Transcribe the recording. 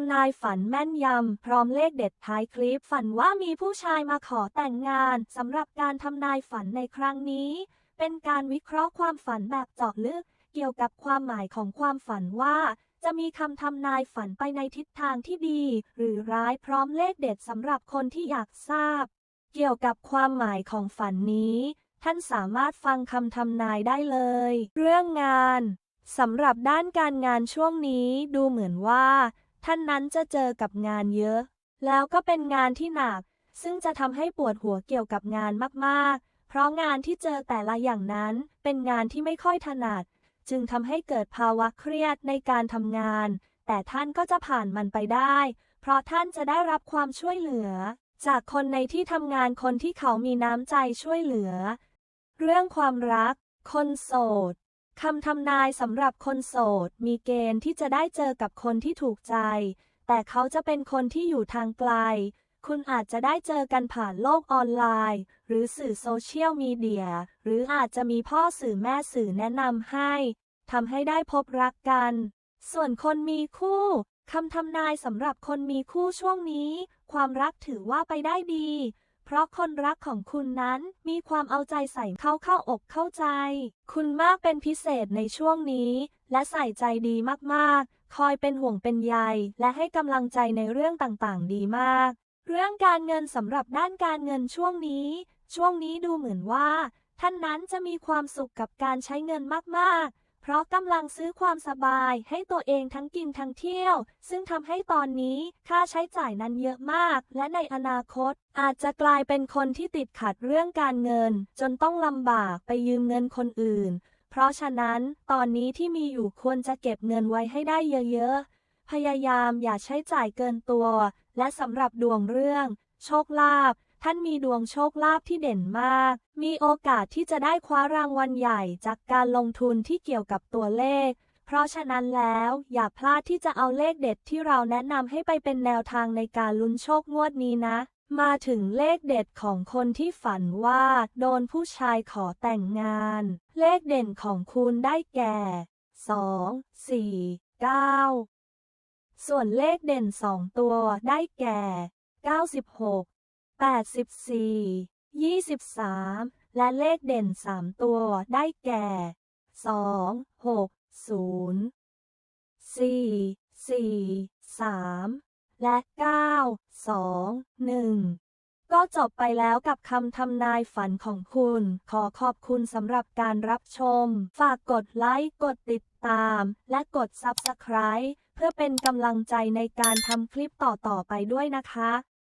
ำนายฝันแม่นยำ พร้อมเลขเด็ดท้ายคลิป ฝันว่ามีผู้ชายมาขอแต่งงานสำหรับการทำนายฝันในครั้งนี้ เป็นการวิเคราะห์ความฝันแบบเจาะลึก เกี่ยวกับความหมายของความฝันว่า จะมีคำทำนายฝันไปในทิศทางที่ดี หรือร้ายพร้อมเลขเด็ดสำหรับคนที่อยากทราบ เกี่ยวกับความหมายของฝันนี้ ท่านสามารถฟังคำทำนายได้เลย เรื่องงานสำหรับด้านการงานช่วงนี้ดูเหมือนว่า ท่านนั้นจะเจอกับงานเยอะ แล้วก็เป็นงานที่หนัก ซึ่งจะทำให้ปวดหัวเกี่ยวกับงานมากๆ เพราะงานที่เจอแต่ละอย่างนั้นเป็นงานที่ไม่ค่อยถนัด จึงทำให้เกิดภาวะเครียดในการทำงาน แต่ท่านก็จะผ่านมันไปได้ เพราะท่านจะได้รับความช่วยเหลือ จากคนในที่ทำงานคนที่เขามีน้ำใจช่วยเหลือ เรื่องความรัก คนโสด คำทำนายสำหรับคนโสด มีเกณฑ์ที่จะได้เจอกับคนที่ถูกใจ แต่เขาจะเป็นคนที่อยู่ทางไกล คุณอาจจะได้เจอกันผ่านโลกออนไลน์ หรือสื่อโซเชียลมีเดีย หรืออาจจะมีพ่อสื่อแม่สื่อแนะนำให้ทำให้ได้พบรักกัน ส่วนคนมีคู่คำทำนายสำหรับคนมีคู่ช่วงนี้ ความรักถือว่าไปได้ดี ราะคนรักของคุณนั้นมีความเอาใจใส่เข้าเข้าอกเข้าใจ คุณมากเป็นพิเศษในช่วงนี้ และใส่ใจดีมากๆ คอยเป็นห่วงเป็นใย และให้กำลังใจในเรื่องต่างๆ ดีมาก เรื่องการเงินสำหรับด้านการเงินช่วงนี้ ช่วงนี้ดูเหมือนว่า ท่านนั้นจะมีความสุขกับการใช้เงินมากๆ เพราะกำลังซื้อความสบายให้ตัวเองทั้งกินทั้งเที่ยว ซึ่งทำให้ตอนนี้ค่าใช้จ่ายนั้นเยอะมาก และในอนาคต อาจจะกลายเป็นคนที่ติดขัดเรื่องการเงิน จนต้องลำบากไปยืมเงินคนอื่น เพราะฉะนั้นตอนนี้ที่มีอยู่ควรจะเก็บเงินไว้ให้ได้เยอะๆ พยายามอย่าใช้จ่ายเกินตัว และสำหรับดวงเรื่อง โชคลาภ ท่านมีดวงโชคลาภที่เด่นมาก มีโอกาสที่จะได้คว้ารางวัลใหญ่จากการลงทุนที่เกี่ยวกับตัวเลข เพราะฉะนั้นแล้วอย่าพลาดที่จะเอาเลขเด็ดที่เราแนะนำให้ไปเป็นแนวทางในการลุ้นโชคงวดนี้นะ มาถึงเลขเด็ดของคนที่ฝันว่า โดนผู้ชายขอแต่งงาน เลขเด่นของคุณได้แก่ 2 4 9 ส่วนเลขเด่น 2 ตัวได้แก่ 96 84 23 และเลขเด่น 3 ตัวได้แก่ 2 6 0 4 4 3 และ 9 2 1 ก็จบไปแล้วกับคำทำนายฝันของคุณ ขอขอบคุณสำหรับการรับชม ฝากกดไลค์ กดติดตาม และกด Subscribe เพื่อเป็นกำลังใจในการทำคลิปต่อ ๆ ไปด้วยนะคะ